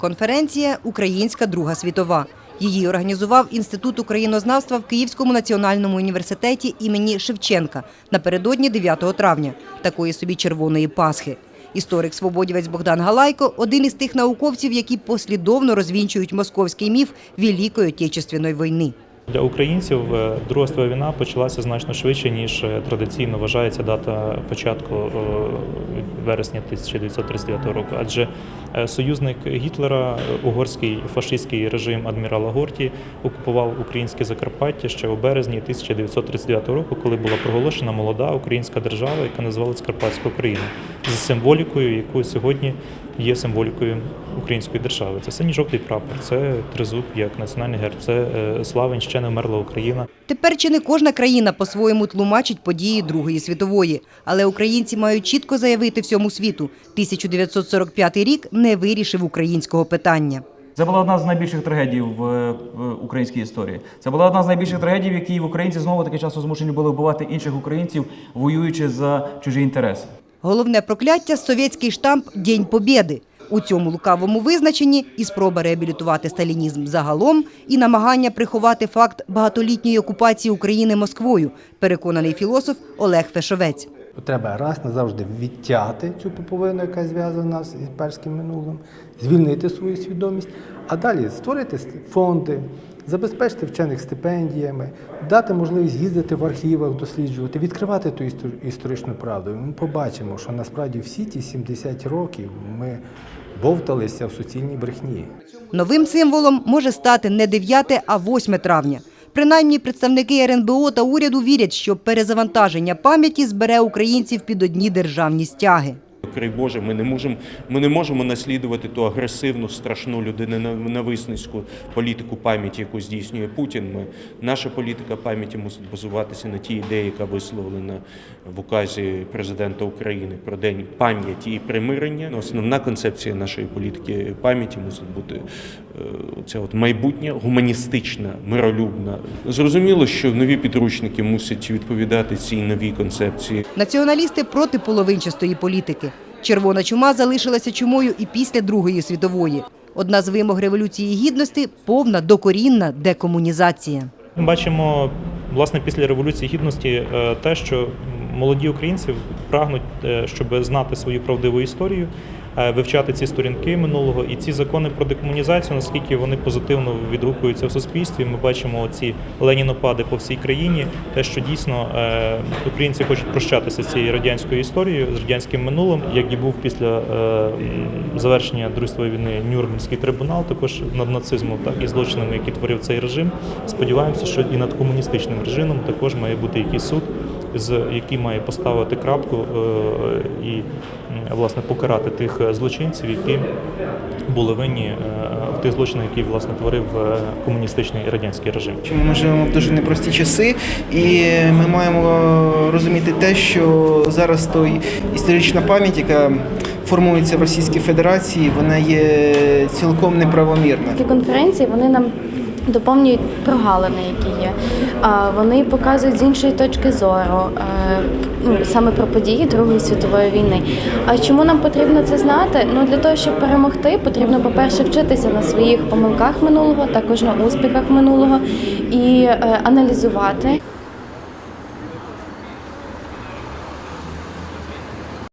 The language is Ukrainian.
Конференція Українська Друга світова. Її організував Інститут українознавства в Київському національному університеті імені Шевченка напередодні 9 травня, такої собі червоної Пасхи. Історик свободівець Богдан Галайко один із тих науковців, які послідовно розвінчують московський міф Великої Отечественної війни. Для українців е, Друга світова війна почалася значно швидше, ніж е, традиційно вважається дата початку е, вересня 1939 року. Адже союзник Гітлера, угорський фашистський режим адмірала Горті, окупував українське Закарпаття ще у березні 1939 року, коли була проголошена молода українська держава, яка називалась Карпатська Україна, з символікою, яку сьогодні є символікою української держави. Це синій жовтий прапор, це тризуб як національний герб, це е, славень ще не вмерла Україна. Тепер чи не кожна країна по-своєму тлумачить події Другої світової, але українці мають чітко заявити всьому світу: 1945 рік не вирішив українського питання. Це була одна з найбільших трагедій в, е, в українській історії. Це була одна з найбільших трагедій, в якій українці знову таки часу змушені були вбивати інших українців, воюючи за чужі інтереси. Головне прокляття совєтський штамп День Побєди. У цьому лукавому визначенні і спроба реабілітувати сталінізм загалом, і намагання приховати факт багатолітньої окупації України Москвою, переконаний філософ Олег Фешовець. Треба раз назавжди відтягти цю поповину, яка зв'язана з імперським минулим, звільнити свою свідомість, а далі створити фонди, забезпечити вчених стипендіями, дати можливість їздити в архівах, досліджувати, відкривати ту істор- історичну правду. Ми побачимо, що насправді всі ті 70 років ми бовталися в суцільній брехні. Новим символом може стати не 9, а 8 травня. Принаймні, представники РНБО та уряду вірять, що перезавантаження пам'яті збере українців під одні державні стяги. Край Боже, ми не можемо, ми не можемо наслідувати ту агресивну, страшну людиноненависницьку політику пам'яті, яку здійснює Путін. Ми, наша політика пам'яті мусить базуватися на тій ідеї, яка висловлена в указі президента України про день пам'яті і примирення. Основна концепція нашої політики пам'яті мусить бути це от майбутнє, гуманістична, миролюбна. Зрозуміло, що нові підручники мусять відповідати цій новій концепції. Націоналісти проти половинчастої політики. Червона чума залишилася чумою і після Другої світової. Одна з вимог Революції Гідності – повна докорінна декомунізація. Ми бачимо власне після революції гідності е, те, що молоді українці прагнуть, е, щоб знати свою правдиву історію, вивчати ці сторінки минулого і ці закони про декомунізацію, наскільки вони позитивно відгукуються в суспільстві. Ми бачимо ці ленінопади по всій країні. Те, що дійсно е, українці хочуть прощатися з цією радянською історією, з радянським минулим, як і був після е, завершення Другої війни Нюрнберзький трибунал, також над нацизмом, так і злочинами, які творив цей режим. Сподіваємося, що і над комуністичним режимом також має бути якийсь суд, з який має поставити крапку е, і власне покарати тих е, злочинців, які були винні е, в тих злочинах, які власне творив комуністичний радянський режим. Чому ми живемо в дуже непрості часи, і ми маємо розуміти те, що зараз той історична пам'ять, яка формується в Російській Федерації, вона є цілком неправомірна. Такі конференції вони нам доповнюють прогалини, які є. Вони показують з іншої точки зору е, ну, саме про події Другої світової війни. А чому нам потрібно це знати? Ну для того, щоб перемогти, потрібно, по-перше, вчитися на своїх помилках минулого, також на успіхах минулого і е, аналізувати.